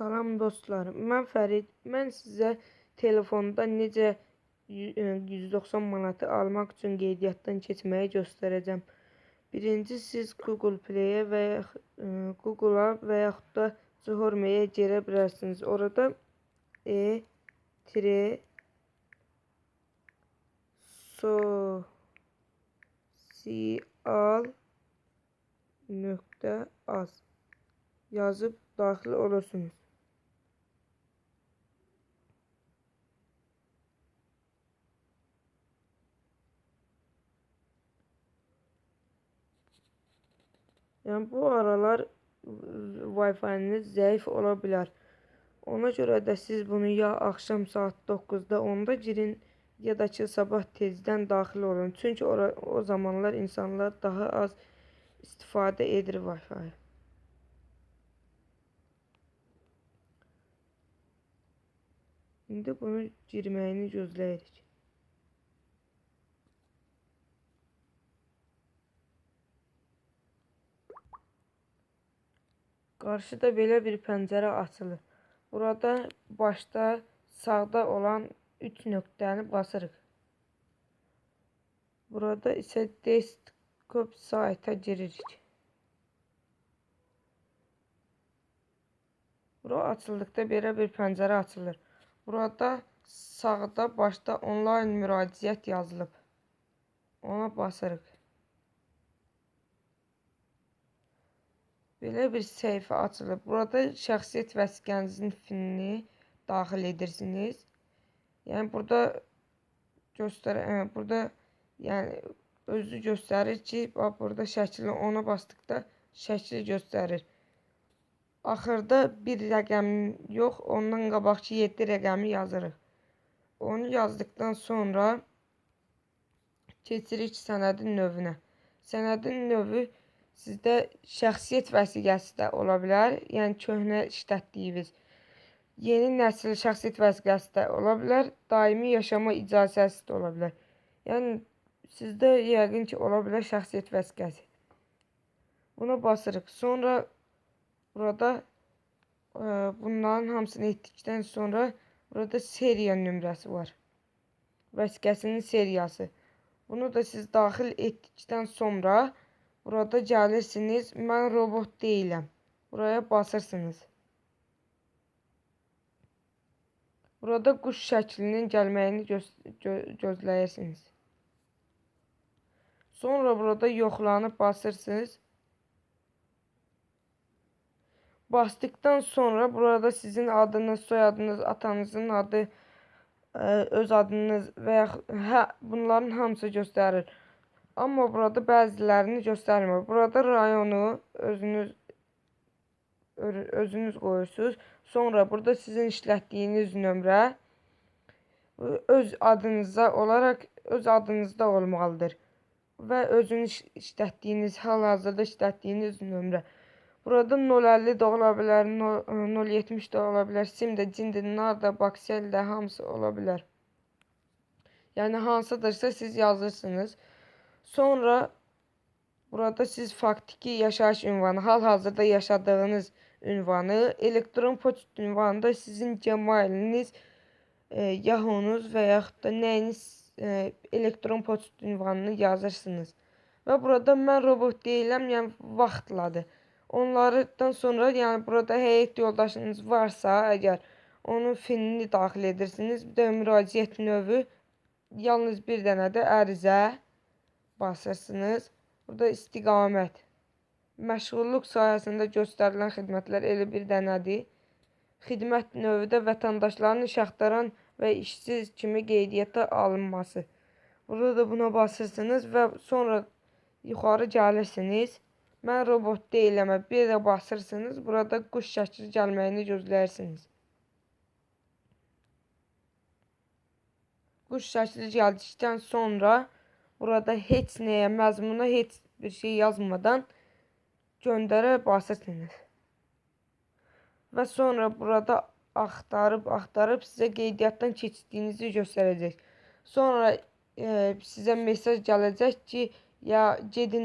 Salam dostlar, mən Fərid. Mən sizə telefonda necə 190 manatı almaq üçün qeydiyyatdan keçməyi göstərəcəm. Birinci siz Google Play-ə və ya Google-a və yaxud da Chrome-yə girə bilərsiniz. Orada e tire sosial nöqtə az yazıb daxil olursunuz. Yəni bu aralar Wi-Fi-niz zəif ola bilər. Ona görə də siz bunu ya axşam saat 9-da 10-da girin, ya da ki sabah tezdən daxil olun. Çünki ora, o zamanlar insanlar daha az istifadə edir Wi-Fi. İndi bunu girməyini gözləyirik. Qarşıda belə bir pəncərə açılır. Burada başda sağda olan 3 nöqtəni basırıq. Burada isə desktop sayta giririk. Bura açıldıqda belə bir pəncərə açılır. Burada sağda başda onlayn müraciət yazılıb. Ona basırıq. Belə bir səhifə açılıb. Burada şəxsiyyət vəsiqənizin finini daxil edirsiniz. Yəni burada göstər ə, burada yəni özü göstərir ki, bax burada şəkli ona basdıqda şəkli göstərir. Axırda bir rəqəm yox, ondan qabaqki 7 rəqəmi yazırıq. Onu yazdıqdan sonra keçirik sənədin növünə. Sənədin növü Sizdə şəxsiyyət vəsiqəsi də ola bilər, yəni köhnə işlətdiyiniz. Yeni nəsil şəxsiyyət vəsiqəsi də ola bilər, daimi yaşama icazəsi də ola bilər. Yəni sizdə yəqin ki, ola bilər şəxsiyyət vəsiqəsi. Buna basırıq. Sonra burada ə, e, bunların hamısını etdikdən sonra burada seriya nömrəsi var. Vəsiqəsinin seriyası. Bunu da siz daxil etdikdən sonra Burada gəlirsiniz. Mən robot deyiləm. Buraya basırsınız. Burada quş şəklinin gəlməyini göz gö gözləyirsiniz. Sonra burada yoxlanıb basırsınız. Basdıktan sonra burada sizin adınız, soyadınız, atanızın adı, öz adınız və ya hə, bunların hamısı göstərir. Amma burada bəzilərini göstərmir. Burada rayonu özünüz özünüz qoyursunuz. Sonra burada sizin işlətdiyiniz nömrə öz adınıza olaraq öz adınızda olmalıdır. Və özünüz işlətdiyiniz, hal-hazırda işlətdiyiniz nömrə. Burada 050 də ola bilər, 070 də ola bilər, sim də, cindir, nar da, baksel də hamısı ola bilər. Yəni hansıdırsa siz yazırsınız. Sonra burada siz faktiki yaşayış ünvanı, hal-hazırda yaşadığınız ünvanı, elektron poçt ünvanı da sizin Gmailiniz, e, Yahoo-nuz və yaxud da nəyiniz e, elektron poçt ünvanını yazırsınız. Və burada mən robot deyiləm, yəni vaxtladır. Onlardan sonra, yəni burada həyat yoldaşınız varsa, əgər onun finini daxil edirsiniz. Bir də müraciət növü yalnız bir dənə də ərizə basırsınız. Burada istiqamət. Məşğulluq sahəsində göstərilən xidmətlər elə bir dənədir. Xidmət növü də vətəndaşların iş axtaran və işsiz kimi qeydiyyata alınması. Burada da buna basırsınız və sonra yuxarı gəlirsiniz. Mən robot deyiləm, bir də basırsınız. Burada quş şəkli gəlməyini gözləyirsiniz. Quş şəkli gəldikdən sonra Burada heç nəyə, məzmuna heç bir şey yazmadan göndərə basırsınız. Və sonra burada axtarıb, axtarıb sizə qeydiyyatdan keçdiyinizi göstərəcək. Sonra e, sizə mesaj gələcək ki, ya gedin